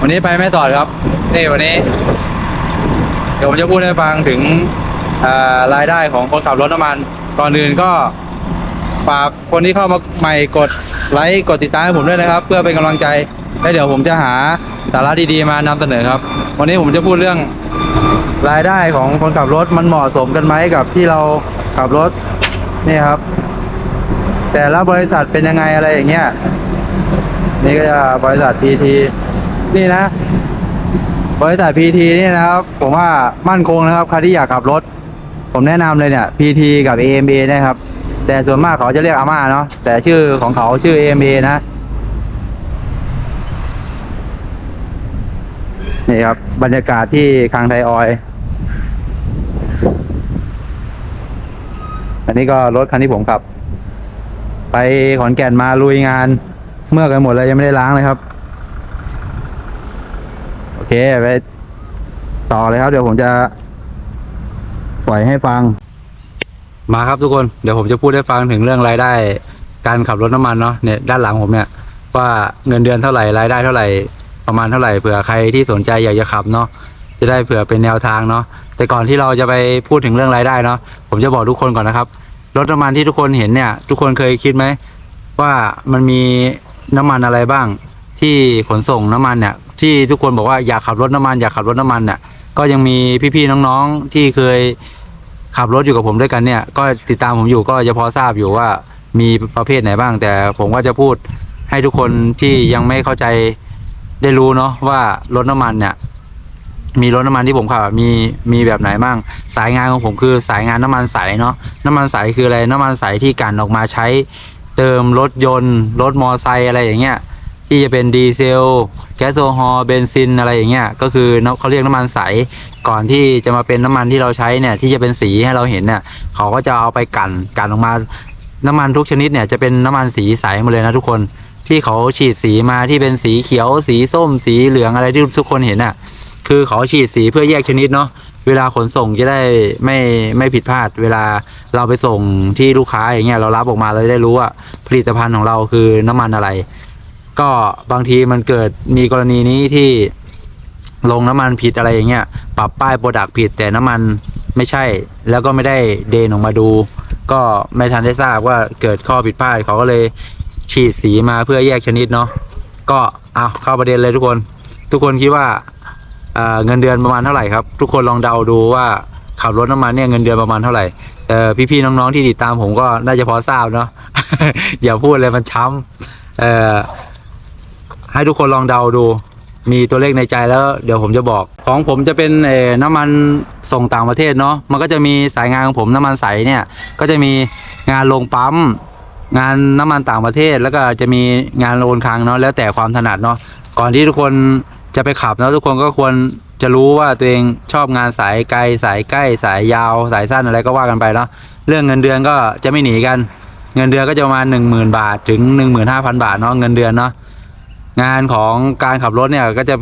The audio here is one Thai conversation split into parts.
วันนี้ไปแม่สอดครับนี่วันนี้ เดี๋ยวผมจะพูดให้ฟังถึงรายได้ของคนขับรถน้ำมันก่อนอื่นก็ฝากคนที่เข้ามาใหม่กดไลค์กดติดตามให้ผมด้วยนะครับ เพื่อเป็นกำลังใจแล้วเดี๋ยวผมจะหาสาระดีๆมานำเสนอครับ วันนี้ผมจะพูดเรื่องรายได้ของคนขับรถมันเหมาะสมกันไหมกับที่เราขับรถนี่ครับ แต่ละบริษัทเป็นยังไงอะไรอย่างเงี้ยนี่ก็จะบริษัท PT นี่นะ บริษัท PT นี่นะครับ ผมว่ามั่นคงนะครับใครที่อยากขับรถ ผมแนะนำเลยเนี่ย PT กับ AMA นะครับ แต่ส่วนมากเขาจะเรียกอาม่าเนาะแต่ชื่อของเขาชื่อ AMA นะนี่ครับ บรรยากาศที่คางไทยออยล์อันนี้ก็รถคันที่ผมขับ ไปขอนแก่นมาลุยงาน เมื่อกันหมดเลยยังไม่ได้ล้างเลยครับ เคไปต่อเลยครับ เดี๋ยวผมจะปล่อยให้ฟัง มาครับทุกคนเดี๋ยวผมจะพูดให้ฟังถึงเรื่องรายได้ การขับรถน้ำมันเนาะเนี่ยด้านหลังผมเนี่ย ว่าเงินเดือนเท่าไหร่รายได้เท่าไหร่ประมาณเท่าไหร่เผื่อใครที่สนใจอยากจะขับเนาะจะได้เผื่อเป็นแนวทางเนาะแต่ก่อนที่เราจะไปพูดถึงเรื่องรายได้เนาะผมจะบอกทุกคนก่อนนะครับรถน้ำมันที่ทุกคนเห็นเนี่ย ทุกคนเคยคิดไหมว่ามันมีน้ำมันอะไรบ้าง ที่ขนส่งน้ำมันเนี่ย ที่ทุกคนบอกว่าอยากขับรถน้ำมันอยากขับรถน้ำมันเนี่ยก็ยังมีพี่ๆน้องๆที่เคยขับรถอยู่กับผมด้วยกันเนี่ย ก็ติดตามผมอยู่ก็จะพอทราบอยู่ว่ามีประเภทไหนบ้าง แต่ผมก็จะพูดให้ทุกคนที่ยังไม่เข้าใจได้รู้เนาะว่ารถน้ำมันเนี่ย มีรถน้ำมันที่ผมขับมีมีแบบไหนบ้างสายงานของผมคือสายงานน้ำมันใสเนาะน้ำมันใสคืออะไรน้ำมันใสที่กลันออกมาใช้ เติมรถยนต์รถมอไซค์อะไรอย่างเงี้ย ที่จะเป็นดีเซล แก๊สโซฮอล์เบนซินอะไรอย่างเงี้ยก็คือเขาเรียกน้ำมันใสก่อนที่จะมาเป็นน้ำมันที่เราใช้เนี่ยที่จะเป็นสีให้เราเห็นเนี่ยเขาก็จะเอาไปกลั่นกลั่นออกมา น้ำมันทุกชนิดเนี่ยจะเป็นน้ำมันสีใสหมดเลยนะทุกคนที่เขาฉีดสีมาที่เป็นสีเขียว สีส้ม สีเหลืองอะไรที่ทุกคนเห็นน่ะคือเขาฉีดสีเพื่อแยกชนิดเนาะเวลาขนส่งจะได้ไม่ไม่ผิดพลาด เวลาเราไปส่งที่ลูกค้าอย่างเงี้ยเรารับออกมาเราได้รู้ว่าผลิตภัณฑ์ของเราคือน้ำมันอะไร ก็บางทีมันเกิดมีกรณีนี้ที่ลงน้ำมันผิดอะไรอย่างเงี้ยปรับป้ายโปรดักผิดแต่น้ำมันไม่ใช่ แล้วก็ไม่ได้เดนออกมาดู ก็ไม่ทันได้ทราบว่าเกิดข้อผิดพลาดเขาก็เลยฉีดสีมาเพื่อแยกชนิดเนาะก็เอาเข้าประเด็นเลยทุกคน ทุกคนคิดว่าเอ่อเงินเดือนประมาณเท่าไหร่ครับ ทุกคนลองเดาดูว่าขับรถน้ำมันเนี่ยเงินเดือนประมาณเท่าไหร่เอ่อพี่ๆน้องๆที่ติดตามผมก็น่าจะพอทราบเนาะอย่าพูดเลยมันช้ำเออ ให้ทุกคนลองเดาดู มีตัวเลขในใจแล้ว เดี๋ยวผมจะบอก ของผมจะเป็นเอ่อน้ำมันส่งต่างประเทศเนาะมันก็จะมีสายงานของผมน้ำมันใสเนี่ยก็จะมีงานลงปั๊มงานน้ำมันต่างประเทศแล้วก็จะมีงานโอนคลังเนาะแล้วแต่ความถนัดเนาะก่อนที่ทุกคนจะไปขับเนาะทุกคนก็ควรจะรู้ว่าตัวเองชอบงานสายไกลสายใกล้สายยาว สายสั้นอะไรก็ว่ากันไปเนาะเรื่องเงินเดือนก็จะไม่หนีกัน เงินเดือนก็จะประมาณหนึ่งหมื่นบาทถึงหนึ่งหมื่นห้าพันบาทเนาะเงินเดือนเนาะ งานของการขับรถเนี่ยก็จะ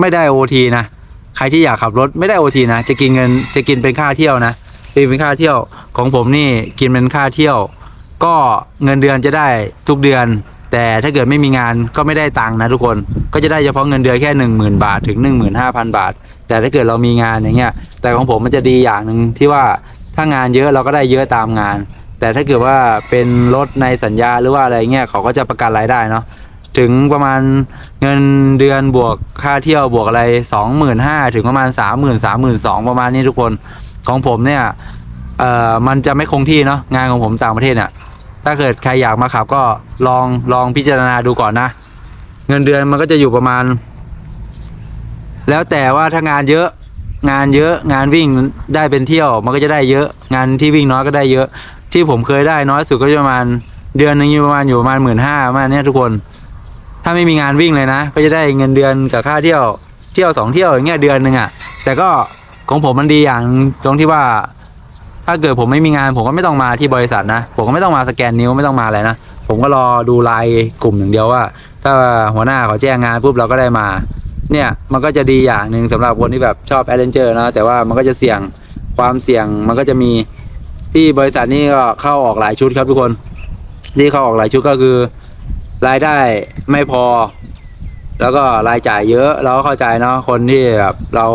ไม่ได้โอทีนะ ใครที่อยากขับรถไม่ได้โอทีนะ จะกินเงินจะกินเป็นค่าเที่ยวนะเป็นค่าเที่ยวของผมนี่กินเป็นค่าเที่ยว ก็เงินเดือนจะได้ทุกเดือน แต่ถ้าเกิดไม่มีงานก็ไม่ได้ตังค์นะทุกคนก็จะได้เฉพาะเงินเดือนแค่หนึ่งหมื่นบาทถึงหนึ่งหมื่นห้าพันบาท แต่ถ้าเกิดเรามีงานอย่างเงี้ยแต่ของผมมันจะดีอย่างหนึ่งที่ว่าถ้างานเยอะเราก็ได้เยอะตามงาน แต่ถ้าเกิดว่าเป็นรถในสัญญาหรือว่าอะไรเงี้ยเขาก็จะประกันรายได้เนาะ ถึงประมาณเงินเดือนบวกค่าเที่ยวบวกอะไรสองหมื่นห้าถึงประมาณสามหมื่นสามหมื่นสองประมาณนี้ทุกคนของผมเนี่ยเอ่อมันจะไม่คงที่เนาะงานของผมต่างประเทศเนี่ยถ้าเกิดใครอยากมาขับก็ลองลองพิจารณาดูก่อนนะ เงินเดือนมันก็จะอยู่ประมาณ แล้วแต่ว่าถ้างานเยอะงานเยอะงานวิ่งได้เป็นเที่ยวมันก็จะได้เยอะงานที่วิ่งน้อยก็ได้เยอะ ที่ผมเคยได้น้อยสุดก็จะประมาณเดือนนึงอยู่ประมาณอยู่ประมาณหมื่นห้าประมาณนี้ทุกคน ถ้าไม่มีงานวิ่งเลยนะ ก็จะได้เงินเดือนกับค่าเที่ยวเที่ยวสองเที่ยวอย่างเงี้ยเดือนหนึ่งอะ แต่ก็ของผมมันดีอย่างตรงที่ว่า ถ้าเกิดผมไม่มีงาน ผมก็ไม่ต้องมาที่บริษัทนะ ผมก็ไม่ต้องมาสแกนนิ้วไม่ต้องมาอะไรนะผมก็รอดูไลน์กลุ่มอย่างเดียวว่า ถ้าหัวหน้าเขาแจ้งงานปุ๊บเราก็ได้มา เนี่ยมันก็จะดีอย่างหนึ่งสำหรับคนที่แบบชอบแอดเวนเจอร์นะแต่ว่ามันก็จะเสี่ยงความเสี่ยงมันก็จะมีที่บริษัทนี้ก็เข้าออกหลายชุดครับทุกคนที่เข้าออกหลายชุดก็คือ รายได้ไม่พอ แล้วก็รายจ่ายเยอะเราก็เข้าใจเนาะคนที่แบบเรา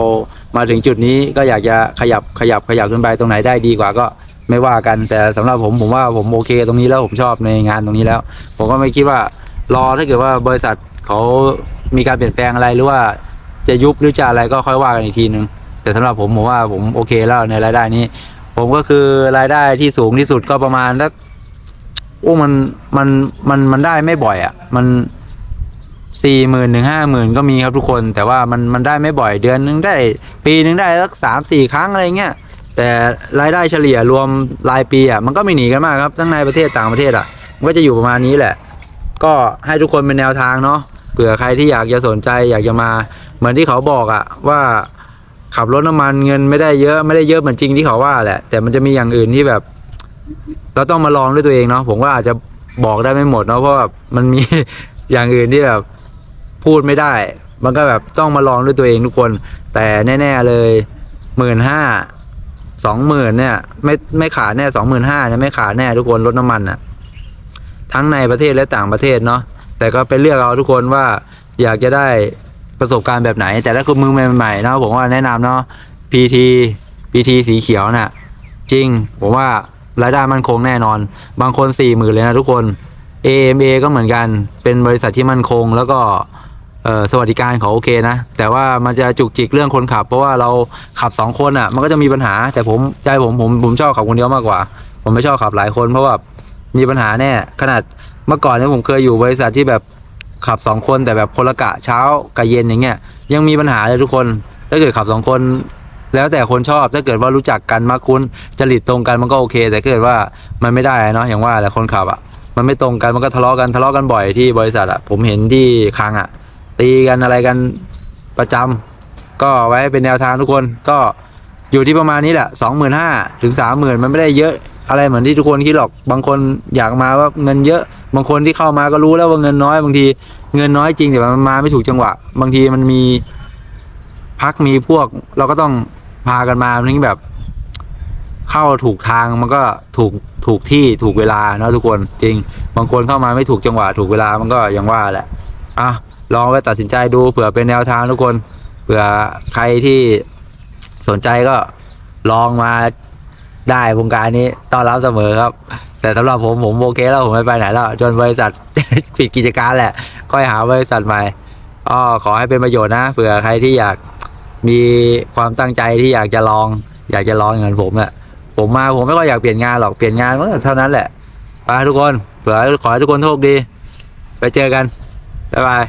มาถึงจุดนี้ก็อยากจะขยับขยับขยับขึ้นไปตรงไหนได้ดีกว่าก็ไม่ว่ากันแต่สำหรับผมผมว่าผมโอเคตรงนี้แล้วผมชอบในงานตรงนี้แล้ว ผมก็ไม่คิดว่ารอถ้าเกิดว่าบริษัทเขามีการเปลี่ยนแปลงอะไรหรือว่าจะยุบหรือจะอะไรก็ค่อยว่ากันอีกทีนึงแต่สำหรับผมผมว่าผมโอเคแล้วในรายได้นี้ ผมก็คือรายได้ที่สูงที่สุดก็ประมาณสัก โอ้มันมันมันมันได้ไม่บ่อยอะ่ะ มันสี่หมื่นถึงห้าหมื่นก็มีครับทุกคน แต่ว่ามันมันได้ไม่บ่อยเดือนนึงได้ ปีนึงได้สักสามสี่ครั้งอะไรเงี้ยแต่รายได้เฉลี่ยรวมรายปีอะ่ะมันก็ไม่หนีกันมากครับทั้งในประเทศต่างประเทศอะ่ะมันก็จะอยู่ประมาณนี้แหละ ก็ให้ทุกคนเป็นแนวทางเนาะเผื่อใครที่อยากจะสนใจอยากจะมา เหมือนที่เขาบอกอะว่าขับรถน้ำมันเงินไม่ได้เยอะไม่ได้เยอะเหมือนจริงที่เขาว่าแหละ แต่มันจะมีอย่างอื่นที่แบบ เราต้องมาลองด้วยตัวเองเนาะผมว่าอาจจะบอกได้ไม่หมดเนาะเพราะแบบมันมี อย่างอื่นที่แบบพูดไม่ได้ มันก็แบบต้องมาลองด้วยตัวเองทุกคน แต่แน่ ๆเลยหมื่นห้าสองหมื่นเนี่ย ไม่ไม่ขาดแน่สองหมื่นห้าเนี่ยไม่ขาดแน่ทุกคนรถน้ำมันอะทั้งในประเทศและต่างประเทศเนาะแต่ก็ไปเลือกเอาทุกคนว่าอยากจะได้ประสบการณ์แบบไหน แต่ถ้าคุณมือใหม่ๆเนาะผมว่าแนะนำเนาะ PT PT สีเขียวน่ะ จริง ผมว่า รายได้มั่นคงแน่นอน บางคนสี่หมื่นเลยนะทุกคน AMA ก็เหมือนกันเป็นบริษัทที่มั่นคงแล้วก็สวัสดิการเขาโอเคนะ แต่ว่ามันจะจุกจิกเรื่องคนขับ เพราะว่าเราขับสองคนอะ มันก็จะมีปัญหา แต่ผมใจผมผมผมชอบขับคนเดียวมากกว่า ผมไม่ชอบขับหลายคนเพราะว่ามีปัญหาแน่ขนาดเมื่อก่อนเนี่ยผมเคยอยู่บริษัทที่แบบขับสองคนแต่แบบคนละกะเช้ากับเย็นอย่างเงี้ยยังมีปัญหาเลยทุกคนถ้าเกิดขับสองคน แล้วแต่คนชอบถ้าเกิดว่ารู้จักกันมากคุ้นจริตตรงกันมันก็โอเค แต่ถ้าเกิดว่ามันไม่ได้เนาะอย่างว่าแหละคนขับอะมันไม่ตรงกันมันก็ทะเลาะกันทะเลาะกันบ่อยที่บริษัทอะผมเห็นที่คังอะ ตีกันอะไรกันประจำก็ไว้เป็นแนวทางทุกคนก็อยู่ที่ประมาณนี้แหละสองหมื่นห้าถึงสามหมื่นมันไม่ได้เยอะอะไรเหมือนที่ทุกคนคิดหรอกบางคนอยากมาว่าเงินเยอะ บางคนที่เข้ามาก็รู้แล้วว่าเงินน้อยบางทีเงินน้อยจริงแต่มันมาไม่ถูกจังหวะ บางทีมันมีพักมีพวกเราก็ต้อง พากันมาทั้งแบบ เข้าถูกทางมันก็ถูกถูกที่ถูกเวลาเนอะทุกคนจริง บางคนเข้ามาไม่ถูกจังหวะถูกเวลามันก็อย่างว่าแหละอะลองไปตัดสินใจดูเผื่อเป็นแนวทางทุกคนเผื่อใครที่สนใจก็ลองมาได้วงการนี้ต้อนรับเสมอครับ แต่สำหรับผมผมโอเคแล้วผมไม่ไปไหนแล้วจนบริษัท ปิดกิจการแหละ ค่อยหาบริษัทใหม่ก็ขอให้เป็นประโยชน์นะเผื่อใครที่อยาก มีความตั้งใจที่อยากจะลอง อยากจะลองเหมือนผมแหละผมมาผมไม่ค่อยอยากเปลี่ยนงานหรอกเปลี่ยนงานมันก็เท่านั้นแหละไปทุกคนเผื่อขอให้ทุกคนโชคดี ไปเจอกันบ๊ายบาย